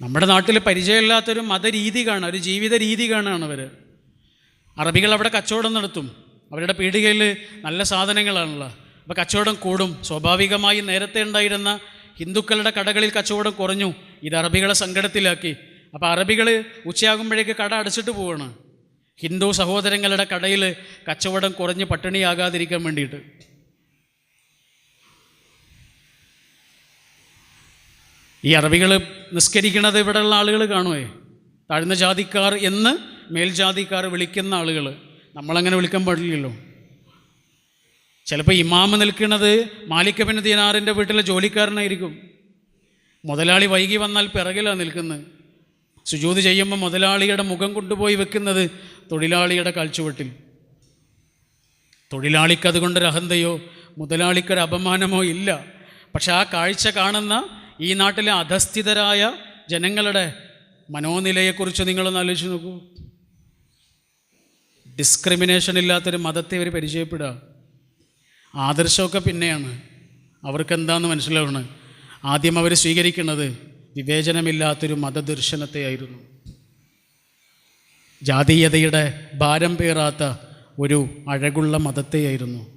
നമ്മുടെ നാട്ടിൽ പരിചയമില്ലാത്തൊരു മതരീതി കാണുക ഒരു ജീവിത രീതി കാണുകയാണ് അവർ അറബികൾ അവിടെ കച്ചവടം നടത്തും. അവരുടെ പീടികയിൽ നല്ല സാധനങ്ങളാണല്ലോ അപ്പോൾ കച്ചവടം കൂടും. സ്വാഭാവികമായി നേരത്തെ ഉണ്ടായിരുന്ന ഹിന്ദുക്കളുടെ കടകളിൽ കച്ചവടം കുറഞ്ഞു. ഇത് അറബികളെ സങ്കടത്തിലാക്കി. അപ്പോൾ അറബികൾ ഉച്ചയാകുമ്പോഴേക്ക് കട അടച്ചിട്ട് പോവാണ്. ഹിന്ദു സഹോദരങ്ങളുടെ കടയിൽ കച്ചവടം കുറഞ്ഞ് പട്ടിണിയാകാതിരിക്കാൻ വേണ്ടിയിട്ട്. ഈ അറബികൾ നിസ്കരിക്കണത് ഇവിടെയുള്ള ആളുകൾ കാണുമേ താഴ്ന്ന ജാതിക്കാർ എന്ന് മേൽജാതിക്കാർ വിളിക്കുന്ന ആളുകൾ. നമ്മളങ്ങനെ വിളിക്കാൻ പാടില്ലല്ലോ. ചിലപ്പോൾ ഇമാമ് നിൽക്കുന്നത് മാലിക്കബിൻ ദിനാറിന്റെ വീട്ടിലെ ജോലിക്കാരനായിരിക്കും. മുതലാളി വൈകി വന്നാൽ പിറകിലാണ് നിൽക്കുന്നത്. സുജൂത് ചെയ്യുമ്പോൾ മുതലാളിയുടെ മുഖം കൊണ്ടുപോയി വെക്കുന്നത് തൊഴിലാളിയുടെ കാൽച്ചുവട്ടിൽ. തൊഴിലാളിക്ക് അതുകൊണ്ടൊരു അഹന്തയോ മുതലാളിക്കൊരു അപമാനമോ ഇല്ല. പക്ഷെ ആ കാഴ്ച കാണുന്ന ഈ നാട്ടിലെ അധസ്ഥിതരായ ജനങ്ങളുടെ മനോനിലയെക്കുറിച്ച് നിങ്ങളൊന്ന് ആലോചിച്ച് നോക്കൂ. ഡിസ്ക്രിമിനേഷൻ ഇല്ലാത്തൊരു മതത്തെ ഇവർ പരിചയപ്പെടുക. ആദർശമൊക്കെ പിന്നെയാണ്. അവർക്ക് എന്താണെന്ന് മനസ്സിലാവണം? ആദ്യം അവർ സ്വീകരിക്കുന്നത് വിവേചനമില്ലാത്തൊരു മതദർശനത്തെയായിരുന്നു. ജാതീയതയുടെ ഭാരം പേറാത്ത ഒരു അഴകുള്ള മതത്തെയായിരുന്നു.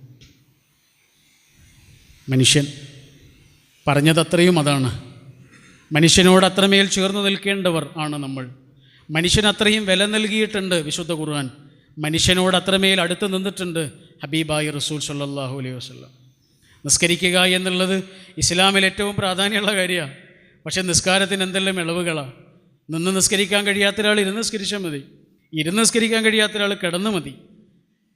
മനുഷ്യൻ പറഞ്ഞതത്രയും അതാണ്. മനുഷ്യനോട് അത്രമേൽ ചേർന്ന് നിൽക്കേണ്ടവർ ആണ് നമ്മൾ. മനുഷ്യനത്രയും വില നൽകിയിട്ടുണ്ട് വിശുദ്ധ ഖുർആൻ. മനുഷ്യനോട് അത്രമേൽ അടുത്ത് നിന്നിട്ടുണ്ട് ഹബീബായി റസൂൽ സല്ലാഹു അലൈഹി വസ്ലം നിസ്കരിക്കുക എന്നുള്ളത് ഇസ്ലാമിൽ ഏറ്റവും പ്രാധാന്യമുള്ള കാര്യമാണ്. പക്ഷേ നിസ്കാരത്തിന് എന്തെല്ലാം ഇളവുകളാണ് നിന്ന് നിസ്കരിക്കാൻ കഴിയാത്ത ഒരാൾ ഇരുന്ന് നിസ്കരിച്ചാൽ മതി. ഇരുന്ന് നിസ്കരിക്കാൻ കഴിയാത്ത ഒരാൾ കിടന്നു മതി.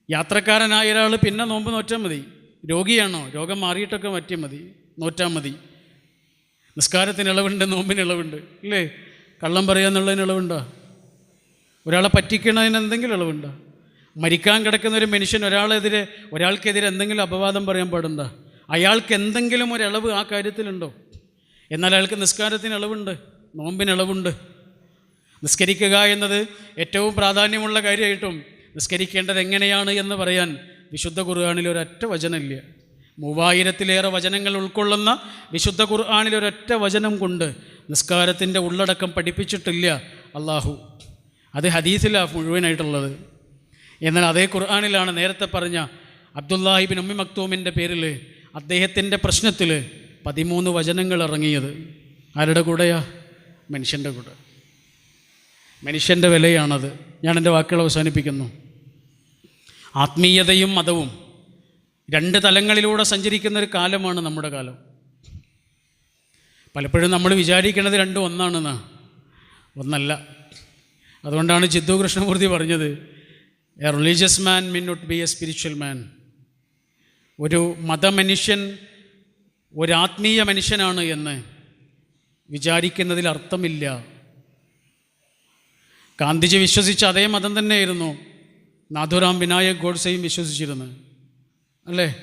യാത്രക്കാരനായ ഒരാൾ പിന്നെ നോമ്പ് നോറ്റാൽ മതി. രോഗിയാണോ? രോഗം മാറിയിട്ടൊക്കെ മാറ്റിയാൽ മതി. നോറ്റാൽ മതി നിസ്കാരത്തിന് ഇളവുണ്ട് നോമ്പിന് ഇളവുണ്ട്. ഇല്ലേ? കള്ളം പറയാന്നുള്ളതിന് ഇളവുണ്ടോ? ഒരാളെ പറ്റിക്കണതിന് എന്തെങ്കിലും ഇളവുണ്ടോ? മരിക്കാൻ കിടക്കുന്ന ഒരു മനുഷ്യൻ ഒരാളെതിരെ ഒരാൾക്കെതിരെ എന്തെങ്കിലും അപവാദം പറയാൻ പാടുണ്ടോ? അയാൾക്ക് എന്തെങ്കിലും ഒരു ഇളവ് ആ കാര്യത്തിലുണ്ടോ? എന്നാൽ അയാൾക്ക് നിസ്കാരത്തിന് ഇളവുണ്ട് നോമ്പിന് ഇളവുണ്ട്. നിസ്കരിക്കുക എന്നത് ഏറ്റവും പ്രാധാന്യമുള്ള കാര്യമായിട്ടും നിസ്കരിക്കേണ്ടത് എങ്ങനെയാണ് എന്ന് പറയാൻ വിശുദ്ധ ഖുർആാനിൽ ഒരൊറ്റ വചനമില്ല. മൂവായിരത്തിലേറെ വചനങ്ങൾ ഉൾക്കൊള്ളുന്ന വിശുദ്ധ ഖുർആാനിൽ ഒരൊറ്റ വചനം കൊണ്ട് നിസ്കാരത്തിന്റെ ഉള്ളടക്കം പഠിപ്പിച്ചിട്ടില്ല അള്ളാഹു അത് ഹദീസിലാണ് മുഴുവനായിട്ടുള്ളത്. എന്നാൽ അതേ ഖുർആാനിലാണ് നേരത്തെ പറഞ്ഞ അബ്ദുല്ലാഹിബിൻ ഉമ്മി മക്തൂമിന്റെ പേരിൽ അദ്ദേഹത്തിന്റെ പ്രശ്നത്തിൽ പതിമൂന്ന് വചനങ്ങൾ ഇറങ്ങിയത്. ആരുടെ കൂടെയാ? മനുഷ്യന്റെ കൂടെ. മനുഷ്യന്റെ വിലയാണത്. ഞാൻ എന്റെ വാക്കുകൾ അവസാനിപ്പിക്കുന്നു. ആത്മീയതയും മതവും രണ്ട് തലങ്ങളിലൂടെ സഞ്ചരിക്കുന്ന ഒരു കാലമാണ് നമ്മുടെ കാലം. പലപ്പോഴും നമ്മൾ വിചാരിക്കുന്നത് രണ്ടും ഒന്നാണെന്നാ. ഒന്നല്ല. അതുകൊണ്ടാണ് ജിദ്ദു കൃഷ്ണമൂർത്തി പറഞ്ഞത് a religious man may not be a spiritual man ഒരു മതമനുഷ്യൻ ഒരു ആത്മീയ മനുഷ്യനാണ് എന്ന് വിചാരിക്കുന്നതിൽ അർത്ഥമില്ല. ഗാന്ധിജി വിശ്വസിച്ച അതേ മതം തന്നെയായിരുന്നു നാഥുറാം വിനായക് ഗോഡ്സെയും വിശ്വസിച്ചിരുന്നത്. അല്ലേ?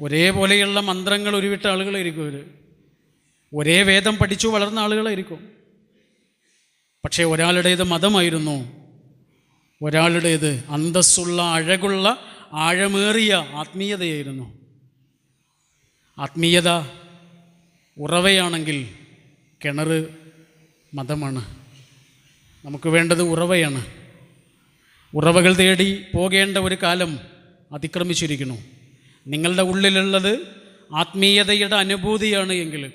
ഒരേപോലെയുള്ള മന്ത്രങ്ങൾ ഉരുവിട്ട ആളുകളായിരിക്കും അവർ ഒരേ വേദം പഠിച്ചു വളർന്ന ആളുകളായിരിക്കും. പക്ഷേ ഒരാളുടേത് മതമായിരുന്നു. ഒരാളുടേത് അന്തസ്സുള്ള അഴകുള്ള ആഴമേറിയ ആത്മീയതയായിരുന്നു. ആത്മീയത ഉറവയാണെങ്കിൽ കിണർ മതമാണ്. നമുക്ക് വേണ്ടത് ഉറവയാണ്. ഉറവകൾ തേടി പോകേണ്ട ഒരു കാലം അതിക്രമിച്ചിരിക്കുന്നു. നിങ്ങളുടെ ഉള്ളിലുള്ളത് ആത്മീയതയുടെ അനുഭൂതിയാണ് എങ്കിൽ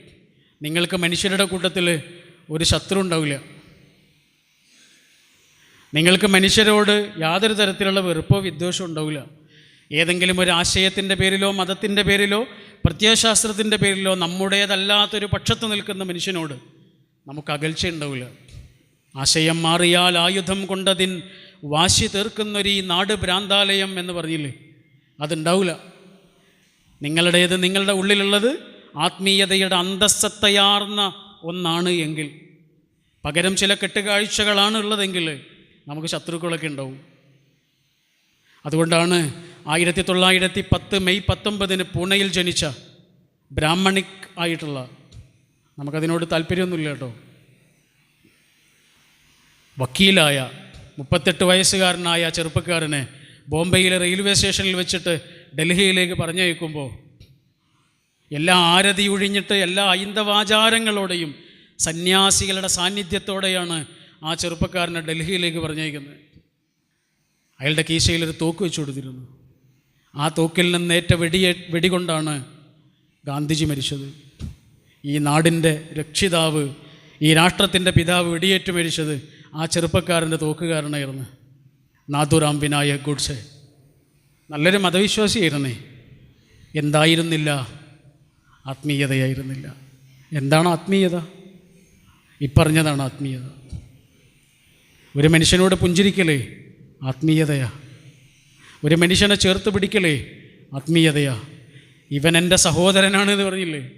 നിങ്ങൾക്ക് മനുഷ്യരുടെ കൂട്ടത്തിൽ ഒരു ശത്രു ഉണ്ടാവില്ല. നിങ്ങൾക്ക് മനുഷ്യരോട് യാതൊരു തരത്തിലുള്ള വെറുപ്പോ വിദ്വേഷമോ ഉണ്ടാവില്ല. ഏതെങ്കിലും ഒരു ആശയത്തിന്റെ പേരിലോ മതത്തിന്റെ പേരിലോ പ്രത്യയശാസ്ത്രത്തിന്റെ പേരിലോ നമ്മുടേതല്ലാത്തൊരു പക്ഷത്ത് നിൽക്കുന്ന മനുഷ്യനോട് നമുക്ക് അകൽച്ച ഉണ്ടാവില്ല. ആശയം മാറിയാൽ ആയുധം കൊണ്ടതിൻ വാശി തീർക്കുന്നൊരു ഈ നാട് ഭ്രാന്താലയം എന്ന് പറഞ്ഞില്ലേ? അതുണ്ടാവില്ല നിങ്ങളുടേത് നിങ്ങളുടെ ഉള്ളിലുള്ളത് ആത്മീയതയുടെ അന്തസ്സത്തയാർന്ന ഒന്നാണ് എങ്കിൽ. പകരം ചില കെട്ടുകാഴ്ചകളാണ് ഉള്ളതെങ്കിൽ നമുക്ക് ശത്രുക്കളൊക്കെ ഉണ്ടാവും. അതുകൊണ്ടാണ് ആയിരത്തി തൊള്ളായിരത്തി പത്ത് മെയ് പത്തൊമ്പതിന് പൂനെയിൽ ജനിച്ച ബ്രാഹ്മണിക് ആയിട്ടുള്ള നമുക്കതിനോട് താല്പര്യമൊന്നുമില്ല കേട്ടോ. വക്കീലായ മുപ്പത്തെട്ട് വയസ്സുകാരനായ ചെറുപ്പക്കാരനെ ബോംബെയിലെ റെയിൽവേ സ്റ്റേഷനിൽ വെച്ചിട്ട് ഡൽഹിയിലേക്ക് പറഞ്ഞയക്കുമ്പോൾ എല്ലാ ആരതി ഒഴിഞ്ഞിട്ട് എല്ലാ ഐന്ദവാചാരങ്ങളോടെയും സന്യാസികളുടെ സാന്നിധ്യത്തോടെയാണ് ആ ചെറുപ്പക്കാരനെ ഡൽഹിയിലേക്ക് പറഞ്ഞയക്കുന്നത്. അയാളുടെ കീശയിൽ ഒരു തോക്ക് വെച്ചു കൊടുത്തിരുന്നു. ആ തോക്കിൽ നിന്ന് ഏറ്റ വെടിയെ വെടികൊണ്ടാണ് ഗാന്ധിജി മരിച്ചത്. ഈ നാടിന്റെ രക്ഷിതാവ് ഈ രാഷ്ട്രത്തിന്റെ പിതാവ് വെടിയേറ്റ് മരിച്ചത് ആ ചെറുപ്പക്കാരന്റെ തോക്കുകാരനായിരുന്നു. നാഥുറാം വിനായക് ഗുഡ്സെ. നല്ലൊരു മതവിശ്വാസിയായിരുന്നേ. എന്തായിരുന്നില്ല? ആത്മീയതയായിരുന്നില്ല. എന്താണ് ആത്മീയത? ഇപ്പറഞ്ഞതാണ് ആത്മീയത. ഒരു മനുഷ്യനോട് പുഞ്ചിരിക്കലേ ആത്മീയതയാ. ഒരു മനുഷ്യനെ ചേർത്ത് പിടിക്കലേ ആത്മീയതയാ. ഇവൻ എന്റെ സഹോദരനാണ് എന്ന് പറഞ്ഞില്ലേ?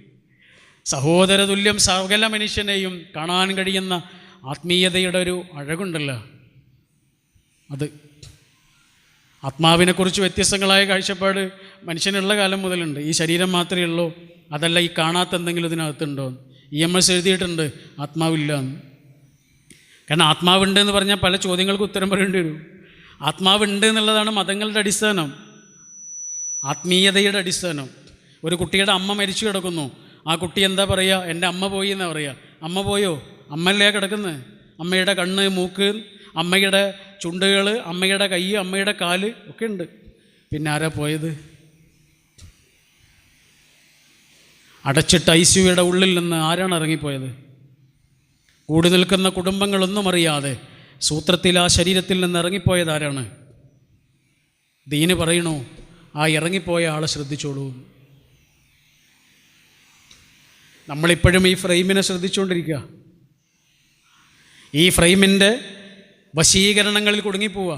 സഹോദരതുല്യം സകല മനുഷ്യനെയും കാണാൻ കഴിയുന്ന ആത്മീയതയുടെ ഒരു അഴകുണ്ടല്ലോ. അത് ആത്മാവിനെക്കുറിച്ച് വ്യത്യസ്തങ്ങളായ കാഴ്ചപ്പാട് മനുഷ്യനുള്ള കാലം മുതലുണ്ട്. ഈ ശരീരം മാത്രമേ ഉള്ളൂ. അതല്ല ഈ കാണാത്ത എന്തെങ്കിലും ഇതിനകത്തുണ്ടോ? ഇ എം എസ് എഴുതിയിട്ടുണ്ട് ആത്മാവില്ല എന്ന് കാരണം ആത്മാവുണ്ട് എന്ന് പറഞ്ഞാൽ പല ചോദ്യങ്ങൾക്ക് ഉത്തരം പറയേണ്ടി വരും. ആത്മാവുണ്ട് എന്നുള്ളതാണ് മതങ്ങളുടെ അടിസ്ഥാനം. ആത്മീയതയുടെ അടിസ്ഥാനം. ഒരു കുട്ടിയുടെ അമ്മ മരിച്ചു കിടക്കുന്നു. ആ കുട്ടി എന്താ പറയുക? എന്റെ അമ്മ പോയി എന്നാ പറയുക? അമ്മ പോയോ? അമ്മല്ലേ കിടക്കുന്നത്? അമ്മയുടെ കണ്ണ് മൂക്ക് അമ്മയുടെ ചുണ്ടുകൾ അമ്മയുടെ കൈ അമ്മയുടെ കാൽ ഒക്കെ ഉണ്ട്. പിന്നെ ആരാ പോയത്? അടച്ചിട്ട് ഐ സിയുടെ ഉള്ളിൽ നിന്ന് ആരാണ് ഇറങ്ങിപ്പോയത്? കൂടി നിൽക്കുന്ന കുടുംബങ്ങളൊന്നും അറിയാതെ സൂത്രത്തിൽ ആ ശരീരത്തിൽ നിന്ന് ഇറങ്ങിപ്പോയത് ആരാണ്? ദീന് പറയണു ആ ഇറങ്ങിപ്പോയ ആളെ ശ്രദ്ധിച്ചോളൂ. നമ്മളിപ്പോഴും ഈ ഫ്രെയിമിനെ ശ്രദ്ധിച്ചുകൊണ്ടിരിക്കുക. ഈ ഫ്രെയിമിന്റെ വശീകരണങ്ങളിൽ കുടുങ്ങിപ്പോവുക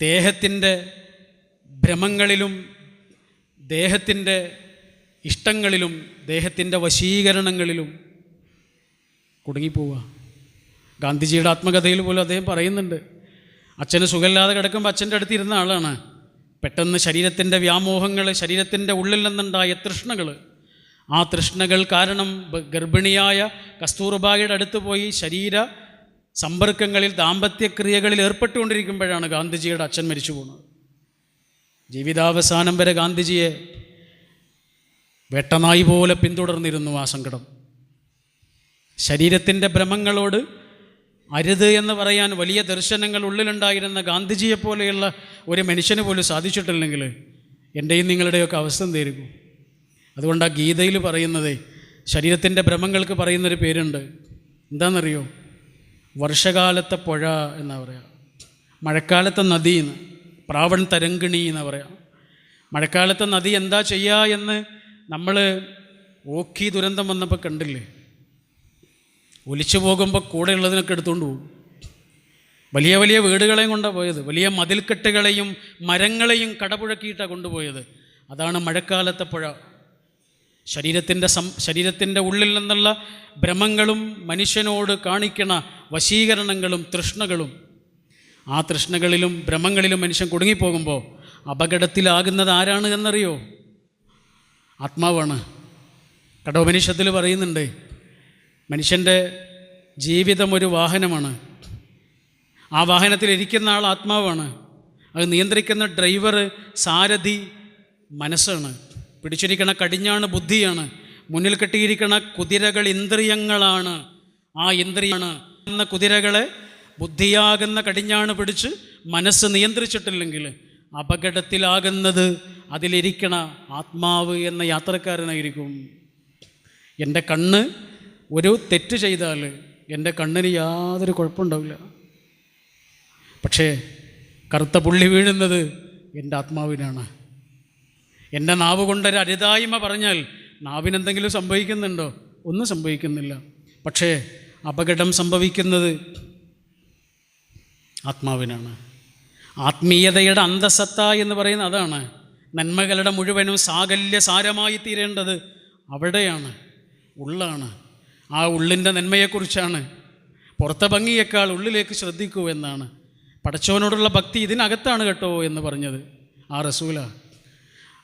ദേഹത്തിന്റെ ഭ്രമങ്ങളിലും ദേഹത്തിന്റെ ഇഷ്ടങ്ങളിലും ദേഹത്തിന്റെ വശീകരണങ്ങളിലും കുടുങ്ങിപ്പോവുക ഗാന്ധിജിയുടെ ആത്മകഥയിൽ പോലും അദ്ദേഹം പറയുന്നുണ്ട് അച്ഛന് സുഖമില്ലാതെ കിടക്കുമ്പോൾ അച്ഛന്റെ അടുത്ത് ഇരുന്ന ആളാണ്. പെട്ടെന്ന് ശരീരത്തിന്റെ വ്യാമോഹങ്ങൾ ശരീരത്തിന്റെ ഉള്ളിൽ നിന്നുണ്ടായ തൃഷ്ണകൾ. ആ തൃഷ്ണകൾ കാരണം ഗർഭിണിയായ കസ്തൂർബായുടെ അടുത്ത് പോയി ശരീര സമ്പർക്കങ്ങളിൽ ദാമ്പത്യക്രിയകളിൽ ഏർപ്പെട്ടുകൊണ്ടിരിക്കുമ്പോഴാണ് ഗാന്ധിജിയുടെ അച്ഛൻ മരിച്ചു പോകുന്നത്. ജീവിതാവസാനം വരെ ഗാന്ധിജിയെ വെട്ടനായി പോലെ പിന്തുടർന്നിരുന്നു ആ സങ്കടം. ശരീരത്തിന്റെ ഭ്രമങ്ങളോട് അരുത് എന്ന് പറയാൻ വലിയ ദർശനങ്ങൾ ഉള്ളിലുണ്ടായിരുന്ന ഗാന്ധിജിയെ പോലെയുള്ള ഒരു മനുഷ്യന് പോലും സാധിച്ചിട്ടില്ലെങ്കിൽ എന്റെയും നിങ്ങളുടെയൊക്കെ അവസ്ഥ എന്തായിരിക്കും? അതുകൊണ്ട് ആ ഗീതയിൽ പറയുന്നത് ശരീരത്തിന്റെ ഭ്രമങ്ങൾക്ക് പറയുന്നൊരു പേരുണ്ട്. എന്താണെന്നറിയോ? വർഷകാലത്തെ പുഴ എന്നാ പറയുക മഴക്കാലത്തെ നദി എന്ന്. പ്രാവൺ തരങ്കിണി എന്നാ പറയുക മഴക്കാലത്തെ നദി എന്താ ചെയ്യുക എന്ന് നമ്മൾ ഓക്കി ദുരന്തം വന്നപ്പോൾ കണ്ടില്ലേ? ഒലിച്ചു പോകുമ്പോൾ കൂടെ ഉള്ളതിനൊക്കെ എടുത്തുകൊണ്ട് പോകും. വലിയ വലിയ വീടുകളെയും കൊണ്ടാണ് പോയത്. വലിയ മതിൽക്കെട്ടുകളെയും മരങ്ങളെയും കടപുഴക്കിയിട്ടാണ് കൊണ്ടുപോയത്. അതാണ് മഴക്കാലത്തെ പുഴ. ശരീരത്തിന്റെ സം ശരീരത്തിന്റെ ഉള്ളിൽ നിന്നുള്ള ഭ്രമങ്ങളും മനുഷ്യനോട് കാണിക്കണ വശീകരണങ്ങളും തൃഷ്ണകളും. ആ തൃഷ്ണകളിലും ഭ്രമങ്ങളിലും മനുഷ്യൻ കുടുങ്ങിപ്പോകുമ്പോൾ അപകടത്തിലാകുന്നത് ആരാണ് എന്നറിയോ? ആത്മാവാണ്. കടോപനിഷത്തിൽ പറയുന്നുണ്ട് മനുഷ്യന്റെ ജീവിതം ഒരു വാഹനമാണ്. ആ വാഹനത്തിൽ ഇരിക്കുന്ന ആൾ ആത്മാവാണ്. അത് നിയന്ത്രിക്കുന്ന ഡ്രൈവർ സാരഥി മനസ്സാണ്. പിടിച്ചിരിക്കണ കടിഞ്ഞാണ് ബുദ്ധിയാണ്. മുന്നിൽ കെട്ടിയിരിക്കണ കുതിരകൾ ഇന്ദ്രിയങ്ങളാണ്. ആ ഇന്ദ്രിയാണ് എന്ന കുതിരകളെ ബുദ്ധിയാകുന്ന കടിഞ്ഞാണ് പിടിച്ച് മനസ്സ് നിയന്ത്രിച്ചിട്ടില്ലെങ്കിൽ അപകടത്തിലാകുന്നത് അതിലിരിക്കണ ആത്മാവ് എന്ന യാത്രക്കാരനായിരിക്കും. എന്റെ കണ്ണ് ഒരു തെറ്റ് ചെയ്താൽ എന്റെ കണ്ണിന് യാതൊരു കുഴപ്പമുണ്ടാവില്ല. പക്ഷേ കറുത്ത പുള്ളി വീഴുന്നത് എന്റെ ആത്മാവിനാണ്. എന്റെ നാവ് കൊണ്ടൊരു അരുതായ്മ പറഞ്ഞാൽ നാവിനെന്തെങ്കിലും സംഭവിക്കുന്നുണ്ടോ? ഒന്നും സംഭവിക്കുന്നില്ല. പക്ഷേ അപകടം സംഭവിക്കുന്നത് ആത്മാവിനാണ്. ആത്മീയതയുടെ അന്തസത്ത എന്ന് പറയുന്ന അതാണ്. നന്മകളുടെ മുഴുവനും സാകല്യ സാരമായി തീരേണ്ടത് അവിടെയാണ് ഉള്ളാണ്. ആ ഉള്ളിന്റെ നന്മയെക്കുറിച്ചാണ്. പുറത്തെ ഭംഗിയേക്കാൾ ഉള്ളിലേക്ക് ശ്രദ്ധിക്കൂ എന്നാണ്. പടച്ചവനോടുള്ള ഭക്തി ഇതിനകത്താണ് കേട്ടോ എന്ന് പറഞ്ഞത്. ആ റസൂല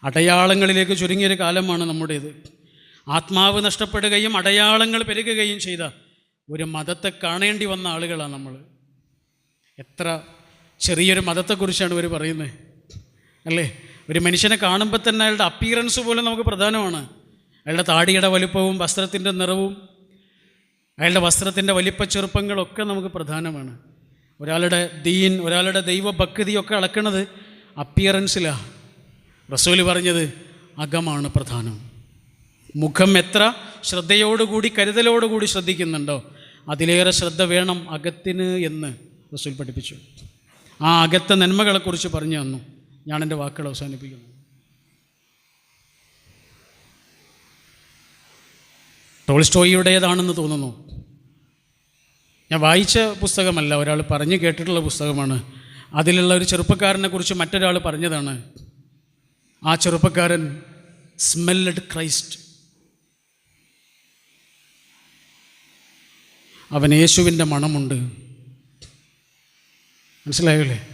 അടയാളങ്ങളിലേക്ക് ചുരുങ്ങിയൊരു കാലമാണ് നമ്മുടേത്. ആത്മാവ് നഷ്ടപ്പെടുകയും അടയാളങ്ങൾ പെരുകുകയും ചെയ്ത ഒരു മതത്തെ കാണേണ്ടി വന്ന ആളുകളാണ് നമ്മൾ. എത്ര ചെറിയൊരു മതത്തെക്കുറിച്ചാണ് ഇവർ പറയുന്നത്. അല്ലേ? ഒരു മനുഷ്യനെ കാണുമ്പോൾ തന്നെ അയാളുടെ അപ്പിയറൻസ് പോലും നമുക്ക് പ്രധാനമാണ്. അയാളുടെ താടിയുടെ വലുപ്പവും വസ്ത്രത്തിന്റെ നിറവും അയാളുടെ വസ്ത്രത്തിന്റെ വലിപ്പച്ചെറുപ്പങ്ങളൊക്കെ നമുക്ക് പ്രധാനമാണ്. ഒരാളുടെ ദീൻ ഒരാളുടെ ദൈവഭക്തിയൊക്കെ അളക്കണത് അപ്പിയറൻസിലാണ് റസൂൽ പറഞ്ഞത് അകമാണ് പ്രധാനം. മുഖം എത്ര ശ്രദ്ധയോടുകൂടി കരുതലോടുകൂടി ശ്രദ്ധിക്കുന്നുണ്ടോ? അതിലേറെ ശ്രദ്ധ വേണം അകത്തിന് എന്ന് റസൂൽ പഠിപ്പിച്ചു. ആ അകത്തെ നന്മകളെക്കുറിച്ച് പറഞ്ഞു തന്നു. ഞാൻ എന്റെ വാക്കുകൾ അവസാനിപ്പിക്കുന്നു. ടോൾസ്റ്റോയിയുടേതാണെന്ന് തോന്നുന്നു. ഞാൻ വായിച്ച പുസ്തകമല്ല ഒരാൾ പറഞ്ഞു കേട്ടിട്ടുള്ള പുസ്തകമാണ്. അതിലുള്ള ഒരു ചെറുപ്പക്കാരനെക്കുറിച്ച് മറ്റൊരാൾ പറഞ്ഞതാണ്. ആ ചെറുപ്പക്കാരൻ സ്മെല്ലഡ് ക്രൈസ്റ്റ്. അവൻ യേശുവിന്റെ മണമുണ്ട്. മനസ്സിലായല്ലേ?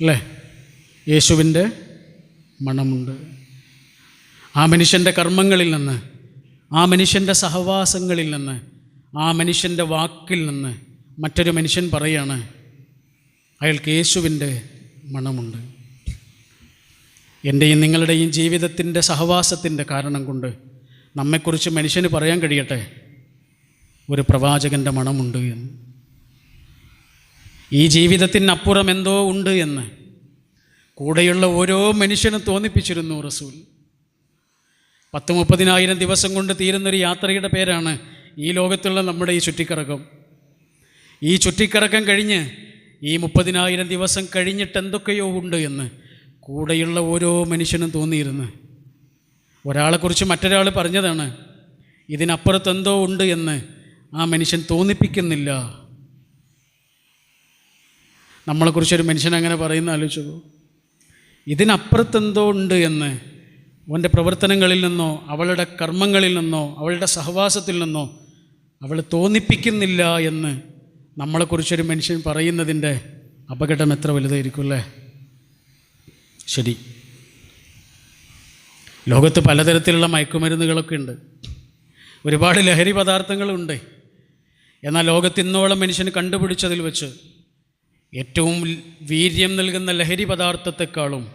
അല്ലേ? യേശുവിന്റെ മണമുണ്ട്. ആ മനുഷ്യന്റെ കർമ്മങ്ങളിൽ നിന്ന് ആ മനുഷ്യന്റെ സഹവാസങ്ങളിൽ നിന്ന് ആ മനുഷ്യന്റെ വാക്കിൽ നിന്ന് മറ്റൊരു മനുഷ്യൻ പറയാണ് അയാൾക്ക് യേശുവിന്റെ മണമുണ്ട്. എന്റെയും നിങ്ങളുടെയും ജീവിതത്തിന്റെ സഹവാസത്തിന്റെ കാരണം കൊണ്ട് നമ്മെക്കുറിച്ച് മനുഷ്യന് പറയാൻ കഴിയട്ടെ? ഒരു പ്രവാചകന്റെ മണമുണ്ട് എന്ന്. ഈ ജീവിതത്തിനപ്പുറം എന്തോ ഉണ്ട് എന്ന്. കൂടെയുള്ള ഓരോ മനുഷ്യനും തോന്നിപ്പിച്ചിരുന്നു റസൂൽ. പത്ത് മുപ്പതിനായിരം ദിവസം കൊണ്ട് തീരുന്നൊരു യാത്രയുടെ പേരാണ് ഈ ലോകത്തുള്ള നമ്മുടെ ഈ ചുറ്റിക്കറക്കം. ഈ ചുറ്റിക്കറക്കം കഴിഞ്ഞ് ഈ മുപ്പതിനായിരം ദിവസം കഴിഞ്ഞിട്ട് എന്തൊക്കെയോ ഉണ്ട് എന്ന്. കൂടെയുള്ള ഓരോ മനുഷ്യനും തോന്നിയിരുന്നു. ഒരാളെക്കുറിച്ച് മറ്റൊരാൾ പറഞ്ഞതാണ് ഇതിനപ്പുറത്ത് എന്തോ ഉണ്ട് എന്ന് ആ മനുഷ്യൻ തോന്നിപ്പിക്കുന്നില്ല. നമ്മളെക്കുറിച്ചൊരു മനുഷ്യൻ അങ്ങനെ പറയുന്ന ആലോചിച്ചു ഇതിനപ്പുറത്തെന്തോ ഉണ്ട് എന്ന് അവന്റെ പ്രവർത്തനങ്ങളിൽ നിന്നോ അവളുടെ കർമ്മങ്ങളിൽ നിന്നോ അവളുടെ സഹവാസത്തിൽ നിന്നോ അവൾ തോന്നിപ്പിക്കുന്നില്ല എന്ന് നമ്മളെക്കുറിച്ചൊരു മനുഷ്യൻ പറയുന്നതിന്റെ അപകടം എത്ര വലുതായിരിക്കും അല്ലേ? ശരി. ലോകത്ത് പലതരത്തിലുള്ള മയക്കുമരുന്നുകളൊക്കെ ഉണ്ട്. ഒരുപാട് ലഹരി പദാർത്ഥങ്ങളുണ്ട്. എന്നാൽ ലോകത്തിന്നോളം മനുഷ്യന് കണ്ടുപിടിച്ചതിൽ വെച്ച് ഏറ്റവും വീര്യം നൽകുന്ന ലഹരി പദാർത്ഥത്തെക്കാളും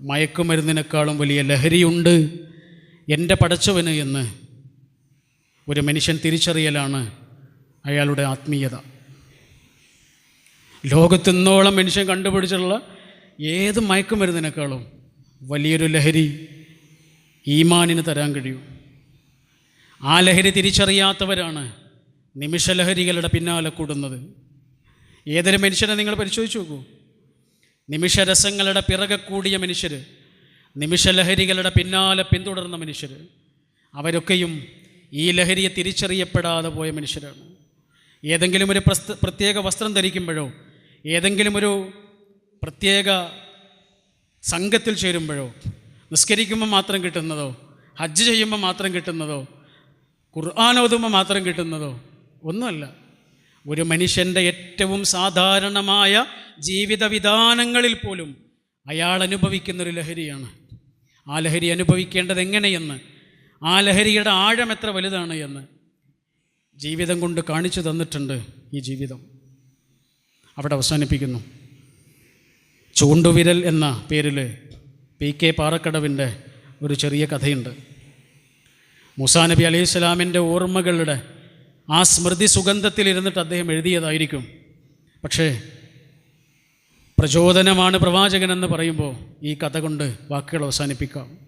മയക്കുമരുന്നിനേക്കാളും വലിയ ലഹരിയുണ്ട് എന്റെ പടച്ചവന് എന്ന് ഒരു മനുഷ്യൻ തിരിച്ചറിയലാണ് അയാളുടെ ആത്മീയത. ലോകത്തിന്നോളം മനുഷ്യൻ കണ്ടുപിടിച്ചിട്ടുള്ള ഏത് മയക്കുമരുന്നിനേക്കാളും വലിയൊരു ലഹരി ഈമാനിന് തരാൻ കഴിയും. ആ ലഹരി തിരിച്ചറിയാത്തവരാണ് നിമിഷലഹരികളുടെ പിന്നാലെ കൂടുന്നത്. ഏതൊരു മനുഷ്യനെ നിങ്ങൾ പരിശോധിച്ച് നോക്കൂ. നിമിഷരസങ്ങളുടെ പിറകെ കൂടിയ മനുഷ്യർ നിമിഷലഹരികളുടെ പിന്നാലെ പിന്തുടർന്ന മനുഷ്യർ അവരൊക്കെയും ഈ ലഹരിയെ തിരിച്ചറിയപ്പെടാതെ പോയ മനുഷ്യരാണ്. ഏതെങ്കിലും ഒരു പ്രസ്ത പ്രത്യേക വസ്ത്രം ധരിക്കുമ്പോഴോ ഏതെങ്കിലും ഒരു പ്രത്യേക സംഘത്തിൽ ചേരുമ്പോഴോ നിസ്കരിക്കുമ്പോൾ മാത്രം കിട്ടുന്നതോ ഹജ്ജ് ചെയ്യുമ്പോൾ മാത്രം കിട്ടുന്നതോ ഖുർആൻ ഓതുമ്പോൾ മാത്രം കിട്ടുന്നതോ ഒന്നുമല്ല. ഒരു മനുഷ്യന്റെ ഏറ്റവും സാധാരണമായ ജീവിത വിധാനങ്ങളിൽ പോലും അയാൾ അനുഭവിക്കുന്ന ഒരു ലഹരിയാണ്. ആ ലഹരി അനുഭവിക്കേണ്ടത് എങ്ങനെയെന്ന് ആ ലഹരിയുടെ ആഴം എത്ര വലുതാണ് എന്ന് ജീവിതം കൊണ്ട് കാണിച്ചു തന്നിട്ടുണ്ട് ഈ ജീവിതം. അവിടെ അവസാനിപ്പിക്കുന്നു. ചൂണ്ടുവിരൽ എന്ന പേരിൽ പി കെ പാറക്കടവിന്റെ ഒരു ചെറിയ കഥയുണ്ട്. മുസാ നബി അലൈഹി സ്വലാമിന്റെ ഓർമ്മകളുടെ ആ സ്മൃതി സുഗന്ധത്തിലിരുന്നിട്ട് അദ്ദേഹം എഴുതിയതായിരിക്കും. പക്ഷേ പ്രചോദനമാണ് പ്രവാചകനെന്ന് പറയുമ്പോൾ ഈ കഥ കൊണ്ട് വാക്കുകൾ അവസാനിപ്പിക്കാം.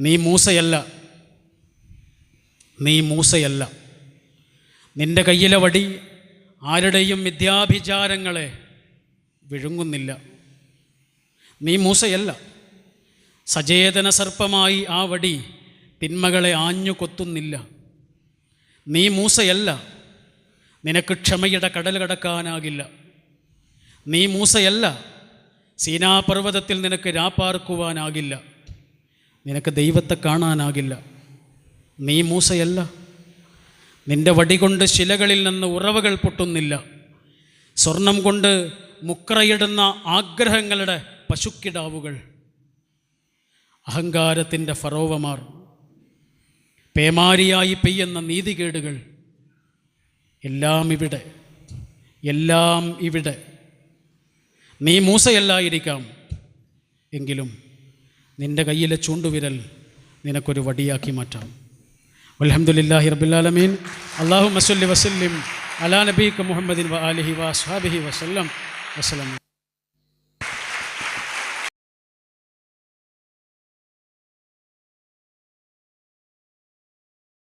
നീ മൂസയല്ല. നീ മൂസയല്ല. നിന്റെ കയ്യിലെ വടി ആരുടെയും വിദ്യാഭിചാരങ്ങളെ വിഴുങ്ങുന്നില്ല. നീ മൂസയല്ല. സചേതന സർപ്പമായി ആ വടി തിന്മകളെ ആഞ്ഞു കൊത്തുന്നില്ല. നീ മൂസയല്ല. നിനക്ക് ക്ഷമയുടെ കടൽ കടക്കാനാകില്ല. നീ മൂസയല്ല. സീനാപർവതത്തിൽ നിനക്ക് രാപ്പാർക്കുവാനാകില്ല. നിനക്ക് ദൈവത്തെ കാണാനാകില്ല. നീ മൂസയല്ല. നിന്റെ വടി കൊണ്ട് ശിലകളിൽ നിന്ന് ഉറവകൾ പൊട്ടുന്നില്ല. സ്വർണം കൊണ്ട് മുക്രയിടുന്ന ആഗ്രഹങ്ങളുടെ പശുക്കിടാവുകൾ അഹങ്കാരത്തിന്റെ ഫറോവമാർ പേമാരിയായി പെയ്യുന്ന നീതികേടുകൾ എല്ലാം ഇവിടെ എല്ലാം ഇവിടെ. നീ മൂസയല്ലായിരിക്കാം എങ്കിലും നിന്റെ കയ്യിലെ ചൂണ്ടുവിരൽ നിനക്കൊരു വടിയാക്കി മാറ്റാം. അലഹമുല്ലാഹി റബുല്ലാലമീൻ അള്ളാഹു മസുല്ലി വസല്ലിം അലാ നബീക്ക് മുഹമ്മദിൻ വ വാസ്ഹാബിഹി വ അസ്ഹാബിഹി വസല്ലം. വസ്സലാം